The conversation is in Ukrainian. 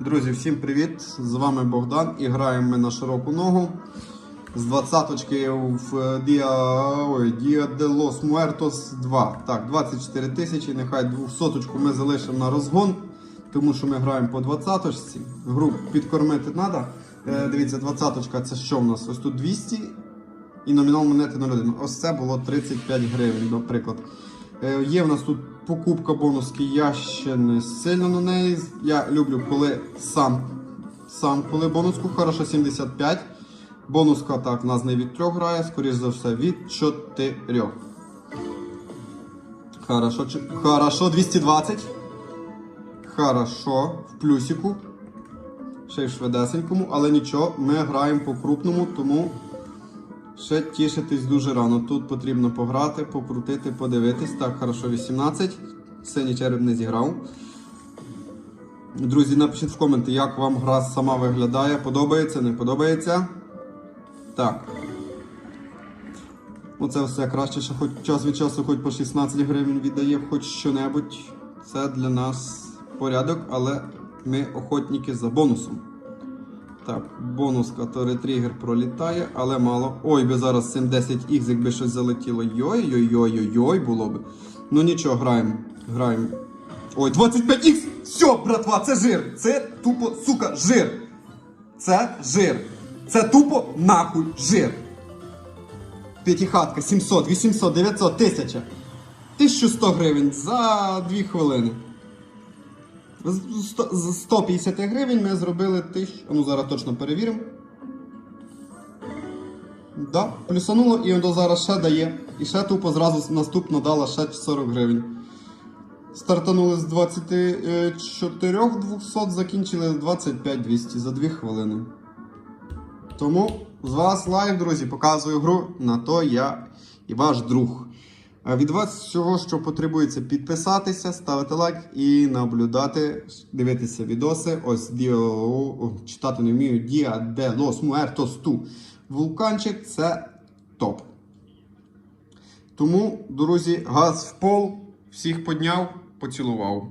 Друзі, всім привіт! З вами Богдан і граємо ми на широку ногу. З 20-очки в ой, Dia de los Muertos 2. Так, 24 тисячі, нехай 200-очку ми залишимо на розгон, тому що ми граємо по 20-очці. Гру підкормити треба. Е, дивіться, 20-очка це що в нас? Ось тут 200 і номінал монети 0,1. Ось це було 35 гривень, наприклад. Е, Є в нас тут покупка бонуски, я ще не сильно на неї. Я люблю, коли сам, сам коли бонуску, хорошо 75. Бонуска так в нас не від 3 грає, скоріш за все, від 4. Хорошо, хорошо, 220. Хорошо, в плюсику. Ще й в швидесенькому, але нічого, ми граємо по крупному, тому ще тішитись дуже рано. Тут потрібно пограти, покрутити, подивитись. Так, хорошо, 18. Синій череп не зіграв. Друзі, напишіть в коменти, як вам гра сама виглядає. Подобається, не подобається. Так. Оце все краще, що хоч час від часу, хоч по 16 гривень віддає, хоч що-небудь. Це для нас порядок, але ми охотники за бонусом. Так, бонус, який тригер пролітає, але мало. Ой, би зараз 710X, якби щось залетіло. Йой-йой-йой-йой було б. Ну нічого, граємо. Граємо. Ой, 25X! Все, братва, це жир! Це тупо, сука, жир! Це жир! Це тупо нахуй жир! П'ятихатка, 700, 800, 900, 1000. 1100 гривень за 2 хвилини. З 150 гривень ми зробили 1000. Ну зараз точно перевіримо. Да, плюсануло і воно зараз ще дає. І ще тупо зразу наступно дала ще 40 гривень. Стартанули з 24 200, закінчили з 25 200 за 2 хвилини. Тому з вас лайк, друзі, показую гру, на то я і ваш друг. Від вас всього, що потребується, підписатися, ставити лайк і наблюдати, дивитися відоси. Ось Dio, читати не вмію, Діа де лос муертос ту. Вулканчик це топ. Тому, друзі, газ в пол, всіх подняв, поцілував.